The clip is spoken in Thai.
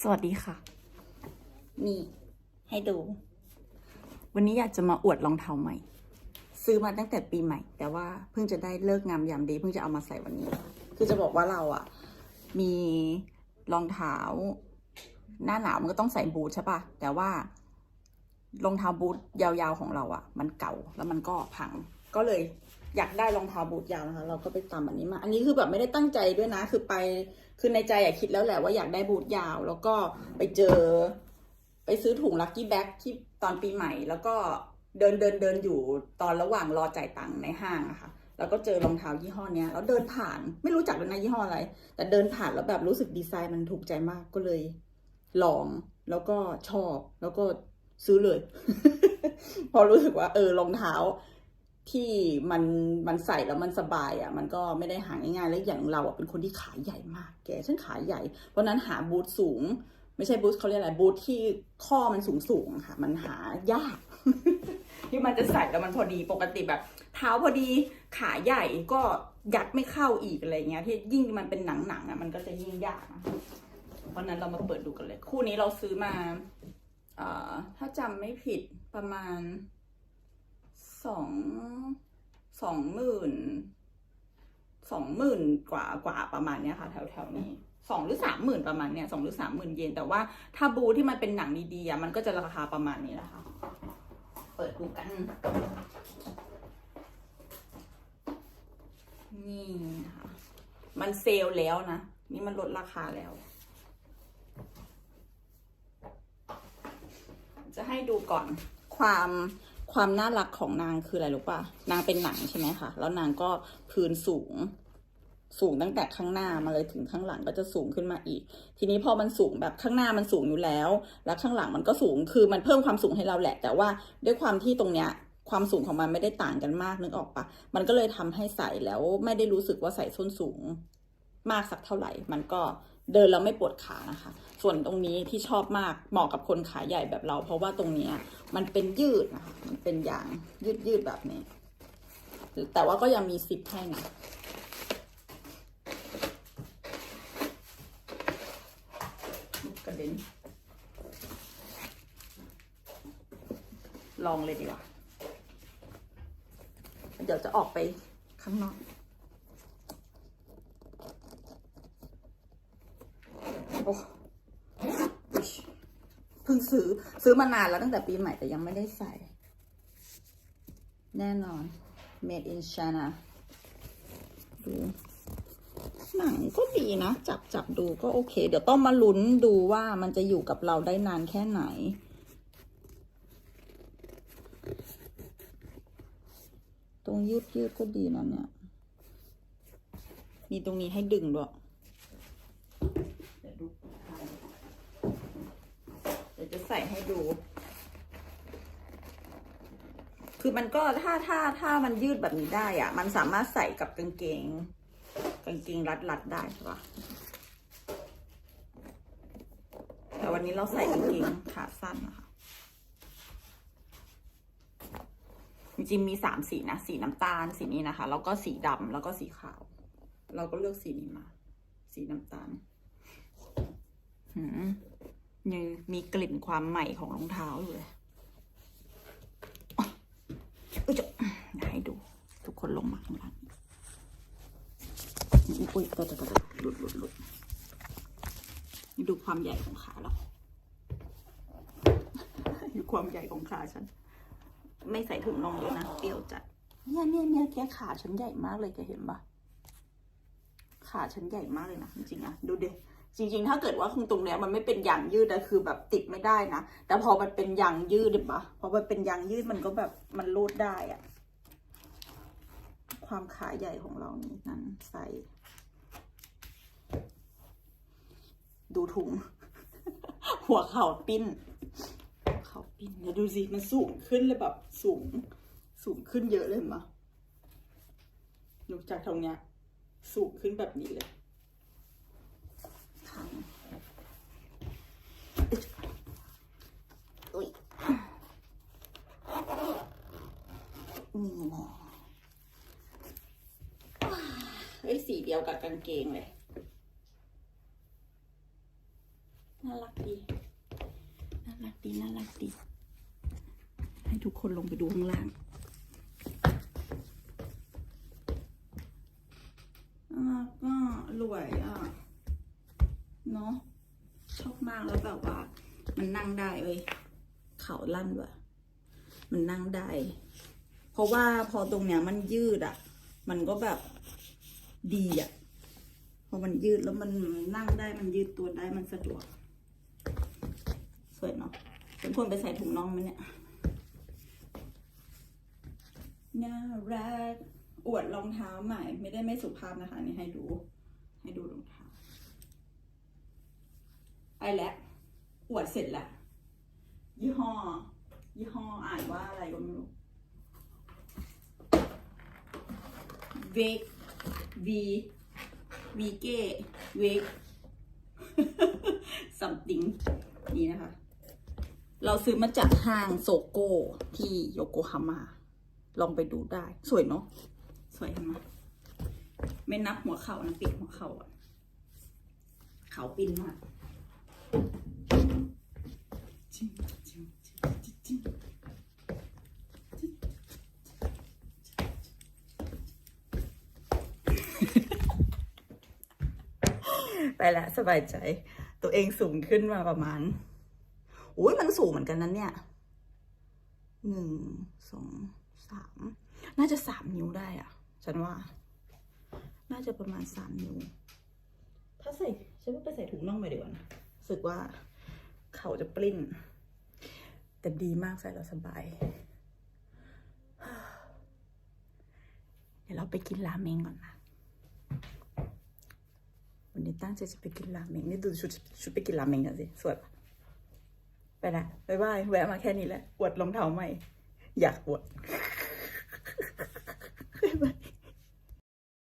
สวัสดีค่ะ นี่ ให้ดู วันนี้อยากจะมาอวดรองเท้าใหม่ ซื้อมาตั้งแต่ปีใหม่ แต่ว่าเพิ่งจะได้เลิกงามยามดี เพิ่งจะเอามาใส่วันนี้ คือจะบอกว่าเราอะมีรองเท้า หน้าหนาวมันก็ต้องใส่บูทใช่ปะแต่ว่ารองเท้าบูทยาวๆของเราอะมันเก่าแล้วมันก็พัง ก็เลย อยากได้รองเท้าบูทยาวนะคะ เราก็ไปตามอันนี้มา อันนี้คือแบบไม่ได้ตั้งใจด้วยนะ คือไปคือในใจอะคิดแล้วแหละว่าอยากได้บูทยาว แล้วก็ไปเจอ ไปซื้อถุงลั c กี้แบ็กที่ตอนปีใหม่ แล้วก็เดินเดินเดินอยู่ตอนระหว่างรอจ่ายตังค์ในห้างอะค่ะแล้วก็เจอรองเท้ายี่ห้อเนี้ยแล้วเดินผ่านไม่รู้จักเลยนะยี่ห้ออะไร แต่เดินผ่านแล้วแบบรู้สึกดีไซน์มันถูกใจมากก็เลย ลองแล้วก็ชอบแล้วก็ซื้อเลย พอรู้สึกว่า เออรองเท้า ที่มันมันใส่แล้วมันสบายอะ่ะมันก็ไม่ได้หาง่ายๆแล้วอย่างเราอะ่ะเป็นคนที่ขาใหญ่มาก แกฉันขาใหญ่เพราะนั้นหาบูทสูง ไม่ใช่บูทเขาเรียกอะไรบูทที่ข้อมันสูงสูงๆค่ะ มันหายาก ที่มันจะใส่แล้วมันพอดีปกติแบบ เท้าพอดีขาใหญ่ก็ยัดไม่เข้าอีกอะไรเงี้ย ที่ยิ่งมันเป็นหนังๆอะมันก็จะยิ่งยากเพราะนั้นเรามาเปิดดูกันเลย คู่นี้เราซื้อมา เอ่อถ้าจำไม่ผิดประมาณ สองสองหมื่นสองหมื่นกว่ากว่าประมาณเนี้ยค่ะ แถวแถวนี้สองหรือสามหมื่นประมาณเนี้ยสองหรือสามหมื่นเยนแต่ว่าถ้าบูที่มันเป็นหนังดีๆอะมันก็จะราคาประมาณนี้แหละค่ะเปิดดูกัน นี่นะคะมันเซลแล้วนะ นี่มันลดราคาแล้ว จะให้ดูก่อนความ ความน่ารักของนางคืออะไรรู้ป่ะ นางเป็นหนังใช่ไหมคะ แล้วนางก็พื้นสูง สูงตั้งแต่ข้างหน้ามาเลยถึงข้างหลังก็จะสูงขึ้นมาอีก ทีนี้พอมันสูงแบบข้างหน้ามันสูงอยู่แล้ว แล้วข้างหลังมันก็สูง คือมันเพิ่มความสูงให้เราแหละ แต่ว่าด้วยความที่ตรงเนี้ยความสูงของมันไม่ได้ต่างกันมากนึกออกปะมันก็เลยทำให้ใส่แล้วไม่ได้รู้สึกว่าใส่ส้นสูงมากสักเท่าไหร่ มันก็ เดินแล้วไม่ปวดขานะคะ ส่วนตรงนี้ที่ชอบมากเหมาะกับคนขาใหญ่แบบเรา เพราะว่าตรงนี้มันเป็นยืดนะคะมันเป็นยางยืดยืดแบบนี้ แต่ว่าก็ยังมีซิปให้นะกระเด็นลองเลยดีกว่า เดี๋ยวจะออกไปข้างนอก โอ้เพิ่งซื้อซื้อมานานแล้วตั้งแต่ปีใหม่แต่ยังไม่ได้ใส่ แน่นอน made in China ดูหนังก็ดีนะ จับจับดูก็โอเค เดี๋ยวต้องมาลุ้นดูว่ามันจะอยู่กับเราได้นานแค่ไหน ตรงยืดยืดก็ดีนะเนี่ย มีตรงนี้ให้ดึงด้วย เดี๋ยวดูเดี๋ยวจะ ใส่ให้ดู คือมันก็ถ้าถ้าถ้ามันยืดแบบนี้ได้อะมันสามารถใส่กับกางเกง กางเกงรัดรัดได้ใช่ปะแต่วันนี้เราใส่กางเกงขาสั้นนะคะ จริงมีสามสีนะ สีน้ำตาล สีนี้นะคะ แล้วก็สีดำแล้วก็สีขาว เราก็เลือกสีนี้มา สีน้ำตาล หืม ยังมีกลิ่นความใหม่ของรองเท้าอยู่เลยอุ๊ยจะให้ดู ทุกคนลงมาข้างล่างอุ้ยตัวตัวตัวหลุดหลุดหลุดนี่ดูความใหญ่ของขาเราดูความใหญ่ของขาฉัน ไม่ใส่ถุงนองด้วยนะเปรี้ยวจัด เนี่ยเนี่ยเนี่ยแกขาฉันใหญ่มากเลยแกเห็นปะขาฉันใหญ่มากเลยนะจริงๆอะดูเดิ จริงๆ ถ้าเกิดว่าตรงเนี้ยมันไม่เป็นยางยืดอะคือแบบติดไม่ได้นะ แต่พอมันเป็นยางยืดเห็นปะพอมันเป็นยางยืดมันก็แบบมันรูดได้อะความขาใหญ่ของเรานี่นั้นใส่ ดูถุง หัวเข่าปิ้นเข่าปิ้นเดี๋ยวดูสิมันสูงขึ้นเลยแบบสูง สูงขึ้นเยอะเลยเห็นปะดูจากตรงเนี้ย สูงขึ้นแบบนี้เลยข้างอุ๊ยนี่แน่ เฮ้ยสีเดียวกับกางเกงเลย น่ารักดี น่ารักดี น่ารักดี ให้ทุกคนลงไปดูข้างล่างอ่าก็รวยอะ เนาะชอบมากแล้วแบบว่า มันนั่งได้เว้ยเขาลั่นว่ะ มันนั่งได้ เพราะว่าพอตรงเนี้ยมันยืดอะ มันก็แบบ ดีอะพอมันยืดแล้วมันนั่งได้มันยืดตัวได้มันสะดวก สวยเนาะเป็นควรไปใส่ถุงน่องไหมเนี่ยน่ารักอวดรองเท้าใหม่ ไม่ได้ไม่สุภาพนะคะนี่ให้ดู ให้ดูรองเท้าไปแล้วอวดเสร็จแล้วยี่ห้อ ยี่ห้ออ่านว่าอะไรก็ไม่รู้เวีวีเก้เวก something นี่นะคะ เราซื้อมาจากห้างโซโก้ที่โยโกฮาม่าลองไปดูได้ สวยเนาะสวยเห็นไหมไม่นับหัวเข่านะปิดหัวเข่าอะเขาปินมากจิ้มจิ้ แล้วสบายใจ ตัวเองสูงขึ้นมาประมาณโอ้ยมันสูงเหมือนกันนั้นเนี่ยหนึ่งสองสามน่าจะสามนิ้วได้อะฉันว่า น่าจะประมาณสามนิ้ว ถ้าใส่ฉันว่าไปใส่ถุงน่องไปดีกว่านะรู้สึกว่าเขาจะปลิ้น แต่ดีมากใส่แล้วสบาย เดี๋ยวเราไปกินราเมงก่อนนะวันนี้ ตั้งใจจะไปกินราเมงนี่ดูชุดชุดไปกินราเมงกันสิสวยปะไปละบ๊ายบายแวะมาแค่นี้แหละอวดรองเท้าใหม่ อยากอวด